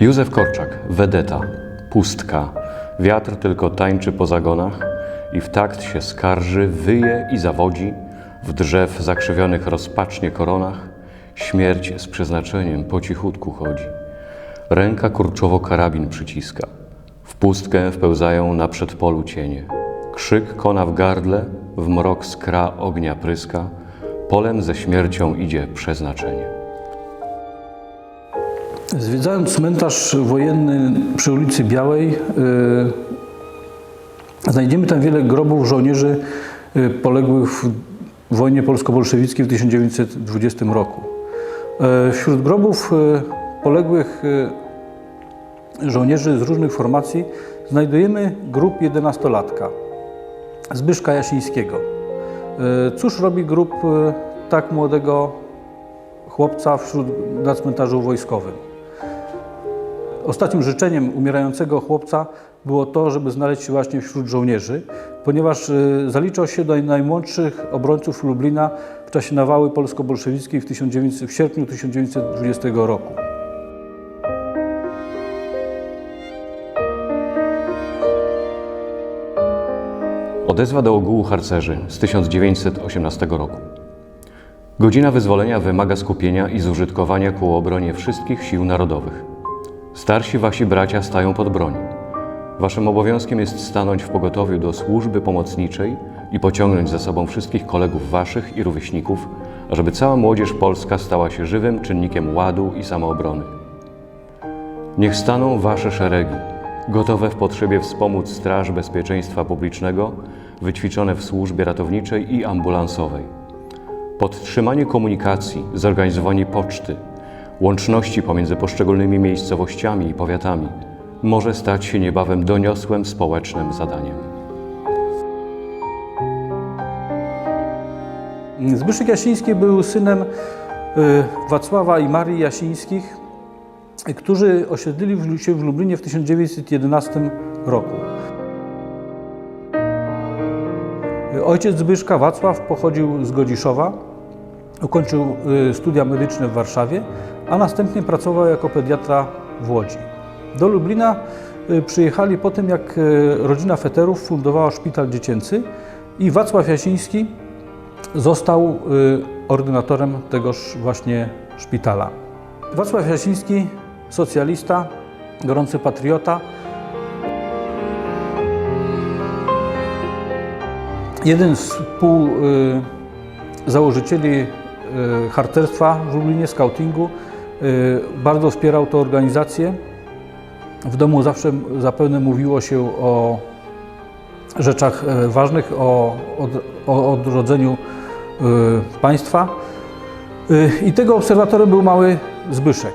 Józef Korczak, Wedeta, Pustka, wiatr tylko tańczy po zagonach i w takt się skarży, wyje i zawodzi, w drzew zakrzywionych rozpacznie koronach, śmierć z przeznaczeniem po cichutku chodzi. Ręka kurczowo karabin przyciska, w pustkę wpełzają na przedpolu cienie. Krzyk kona w gardle, w mrok skra ognia pryska, polem ze śmiercią idzie przeznaczenie. Zwiedzając cmentarz wojenny przy ulicy Białej, y, znajdziemy tam wiele grobów żołnierzy y, poległych w wojnie polsko-bolszewickiej w 1920 roku. Y, Wśród grobów poległych żołnierzy z różnych formacji znajdujemy grób 11-latka Zbyszka Jasińskiego. Cóż robi grób tak młodego chłopca wśród, na cmentarzu wojskowym? Ostatnim życzeniem umierającego chłopca było to, żeby znaleźć się właśnie wśród żołnierzy, ponieważ y, zaliczał się do najmłodszych obrońców Lublina w czasie nawały polsko-bolszewickiej w, 1900 w sierpniu 1920 roku. Odezwa do ogółu harcerzy z 1918 roku. Godzina wyzwolenia wymaga skupienia i zużytkowania ku obronie wszystkich sił narodowych. Starsi wasi bracia stają pod broń. Waszym obowiązkiem jest stanąć w pogotowiu do służby pomocniczej i pociągnąć za sobą wszystkich kolegów waszych i rówieśników, ażeby cała młodzież polska stała się żywym czynnikiem ładu i samoobrony. Niech staną wasze szeregi, gotowe w potrzebie wspomóc Straż Bezpieczeństwa Publicznego, wyćwiczone w służbie ratowniczej i ambulansowej. Podtrzymanie komunikacji, zorganizowanie poczty, łączności pomiędzy poszczególnymi miejscowościami i powiatami może stać się niebawem doniosłym społecznym zadaniem. Zbyszek Jasiński był synem y, Wacława i Marii Jasińskich, którzy osiedlili się w Lublinie w 1911 roku. Ojciec Zbyszka, Wacław, pochodził z Godziszowa, ukończył y, studia medyczne w Warszawie, a następnie pracował jako pediatra w Łodzi. Do Lublina y, przyjechali po tym, jak y, rodzina Feterów fundowała szpital dziecięcy i Wacław Jasiński został y, ordynatorem tegoż właśnie szpitala. Wacław Jasiński, socjalista, gorący patriota, jeden z współzałożycieli harcerstwa w Lublinie, scoutingu, y, bardzo wspierał tę organizację. W domu zawsze zapewne mówiło się o rzeczach e, ważnych, o, o odrodzeniu y, państwa. Y, I tego obserwatorem był mały Zbyszek.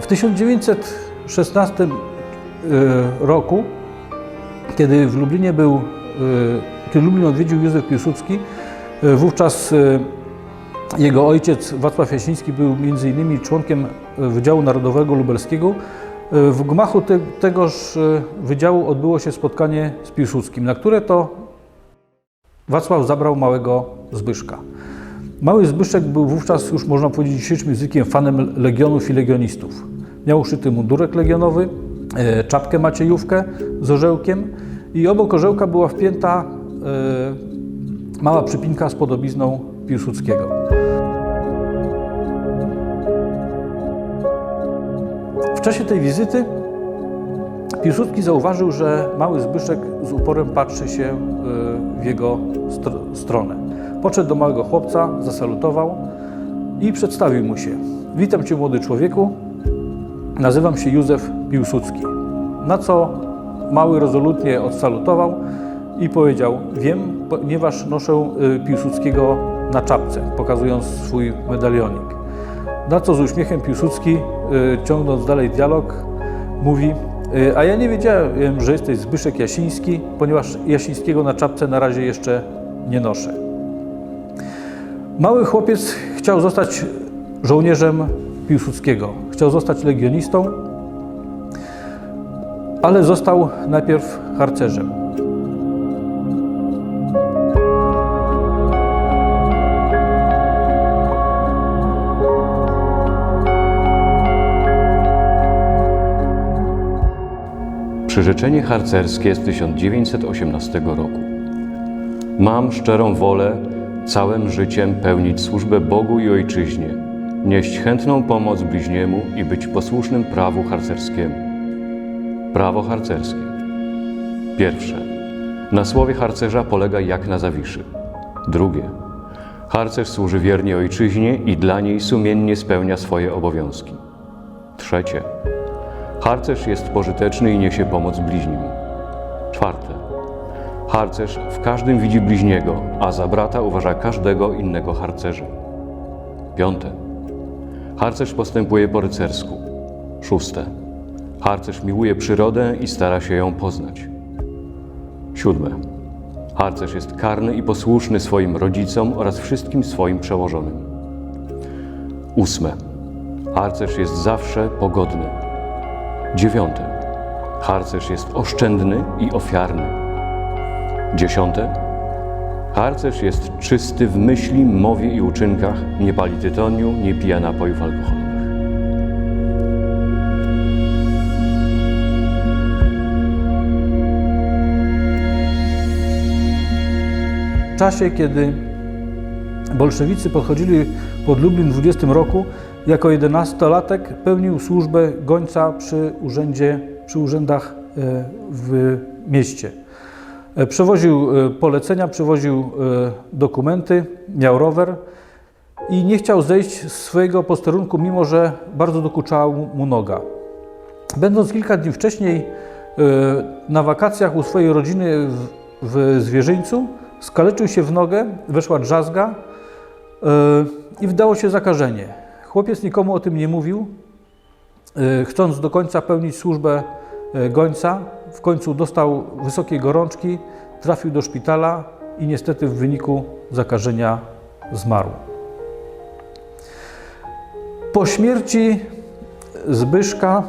W 1916 y, roku, kiedy w Lublinie był, y, kiedy Lublin odwiedził Józef Piłsudski, y, wówczas y, jego ojciec Wacław Jasiński był innymi członkiem y, Wydziału Narodowego Lubelskiego. Y, W gmachu te, tegoż y, wydziału odbyło się spotkanie z Piłsudskim, na które to Wacław zabrał małego Zbyszka. Mały Zbyszek był wówczas, już można powiedzieć dzisiejszym językiem, fanem legionów i legionistów. Miał uszyty mundurek legionowy, e, czapkę maciejówkę z orzełkiem i obok orzełka była wpięta e, mała przypinka z podobizną Piłsudskiego. Czasie tej wizyty Piłsudski zauważył, że mały Zbyszek z uporem patrzy się y, w jego str- stronę. Podszedł do małego chłopca, zasalutował i przedstawił mu się. Witam Cię młody człowieku, nazywam się Józef Piłsudski. Na co mały rezolutnie odsalutował i powiedział, wiem, ponieważ noszę y, Piłsudskiego na czapce, pokazując swój medalionik. Na co z uśmiechem Piłsudski, y, ciągnąc dalej dialog, mówi: y, A ja nie wiedziałem, że jesteś Zbyszek Jasiński, ponieważ Jasińskiego na czapce na razie jeszcze nie noszę. Mały chłopiec chciał zostać żołnierzem Piłsudskiego, chciał zostać legionistą, ale został najpierw harcerzem. Przyrzeczenie harcerskie z 1918 roku. Mam szczerą wolę całym życiem pełnić służbę Bogu i Ojczyźnie, nieść chętną pomoc bliźniemu i być posłusznym prawu harcerskiemu. Prawo harcerskie. Pierwsze. Na słowie harcerza polega jak na zawiszy. Drugie. Harcerz służy wiernie ojczyźnie i dla niej sumiennie spełnia swoje obowiązki. Trzecie. Harcerz jest pożyteczny i niesie pomoc bliźnim. Czwarte. Harcerz w każdym widzi bliźniego, a za brata uważa każdego innego harcerza. Piąte. Harcerz postępuje po rycersku. Szóste. Harcerz miłuje przyrodę i stara się ją poznać. Siódme. Harcerz jest karny i posłuszny swoim rodzicom oraz wszystkim swoim przełożonym. Ósme. Harcerz jest zawsze pogodny. Dziewiąte. Harcerz jest oszczędny i ofiarny. Dziesiąte. Harcerz jest czysty w myśli, mowie i uczynkach, nie pali tytoniu, nie pija napojów alkoholowych. W czasie, kiedy bolszewicy podchodzili pod Lublin w 20 roku, jako 11-latek pełnił służbę gońca przy, urzędzie, przy urzędach e, w mieście. E, Przewoził e, polecenia, przewoził dokumenty, miał rower i nie chciał zejść z swojego posterunku, mimo że bardzo dokuczała mu noga. Będąc kilka dni wcześniej na wakacjach u swojej rodziny w, Zwierzyńcu, skaleczył się w nogę, weszła drzazga i wdało się zakażenie. Chłopiec nikomu o tym nie mówił, e, chcąc do końca pełnić służbę e, gońca. W końcu dostał wysokiej gorączki, trafił do szpitala i niestety w wyniku zakażenia zmarł. Po śmierci Zbyszka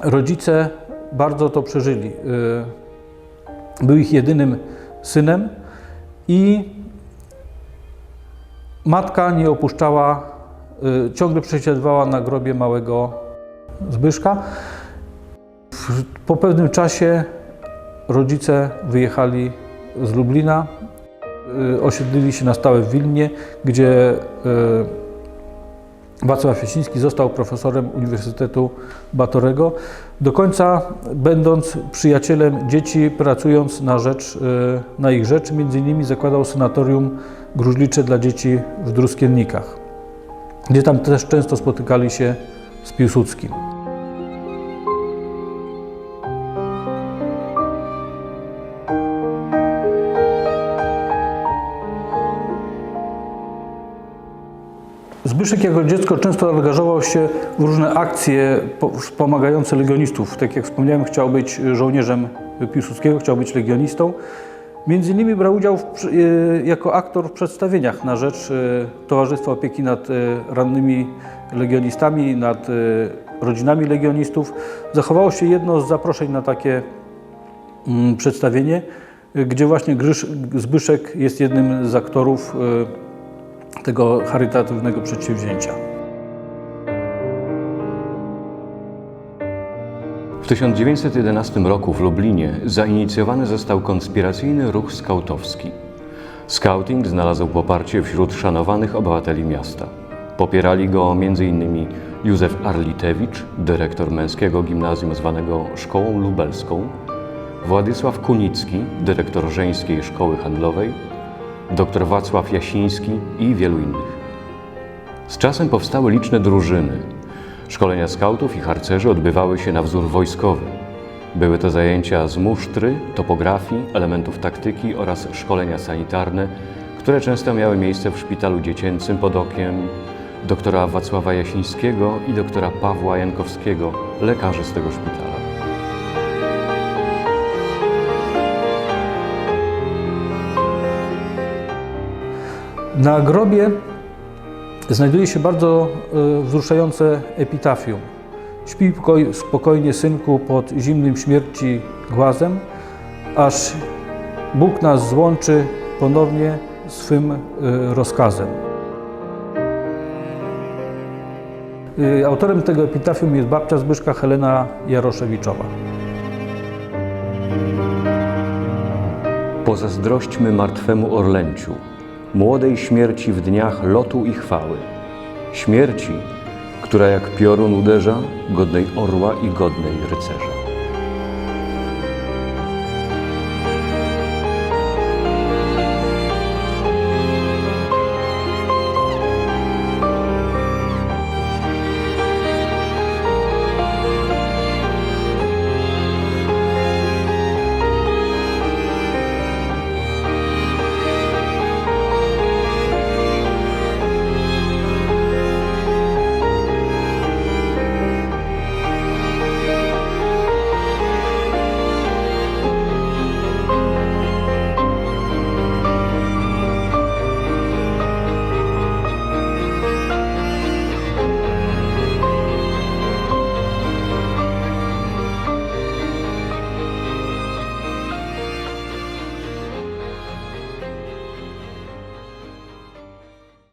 rodzice bardzo to przeżyli. Y, Był ich jedynym synem i matka nie opuszczała, ciągle przesiadywała na grobie małego Zbyszka. Po pewnym czasie rodzice wyjechali z Lublina, y, osiedlili się na stałe w Wilnie, gdzie y, Wacław Jasiński został profesorem Uniwersytetu Batorego, do końca będąc przyjacielem dzieci, pracując na, rzecz, y, na ich rzecz. Między innymi zakładał sanatorium gruźlicze dla dzieci w Druskiennikach, gdzie tam też często spotykali się z Piłsudskim. Zbyszek jako dziecko często angażował się w różne akcje po- wspomagające legionistów. Tak jak wspomniałem, chciał być żołnierzem Piłsudskiego, chciał być legionistą. Między innymi brał udział w, y, jako aktor w przedstawieniach na rzecz y, Towarzystwa Opieki nad y, rannymi legionistami, nad rodzinami legionistów. Zachowało się jedno z zaproszeń na takie mm, przedstawienie, gdzie właśnie Grysz, Zbyszek jest jednym z aktorów tego charytatywnego przedsięwzięcia. 1911 roku w Lublinie zainicjowany został konspiracyjny ruch skautowski. Skauting znalazł poparcie wśród szanowanych obywateli miasta. Popierali go m.in. Józef Arlitewicz, dyrektor męskiego gimnazjum zwanego Szkołą Lubelską, Władysław Kunicki, dyrektor żeńskiej szkoły handlowej, dr Wacław Jasiński i wielu innych. Z czasem powstały liczne drużyny. Szkolenia skautów i harcerzy odbywały się na wzór wojskowy. Były to zajęcia z musztry, topografii, elementów taktyki oraz szkolenia sanitarne, które często miały miejsce w szpitalu dziecięcym pod okiem doktora Wacława Jasińskiego i doktora Pawła Jankowskiego, lekarzy z tego szpitala. Na grobie znajduje się bardzo e, wzruszające epitafium. Śpi spokojnie, synku, pod zimnym śmierci głazem, aż Bóg nas złączy ponownie swym e, rozkazem. E, autorem tego epitafium jest babcia Zbyszka Helena Jaroszewiczowa. Pozazdrośćmy martwemu orlęciu, młodej śmierci w dniach lotu i chwały. Śmierci, która jak piorun uderza, godnej orła i godnej rycerza.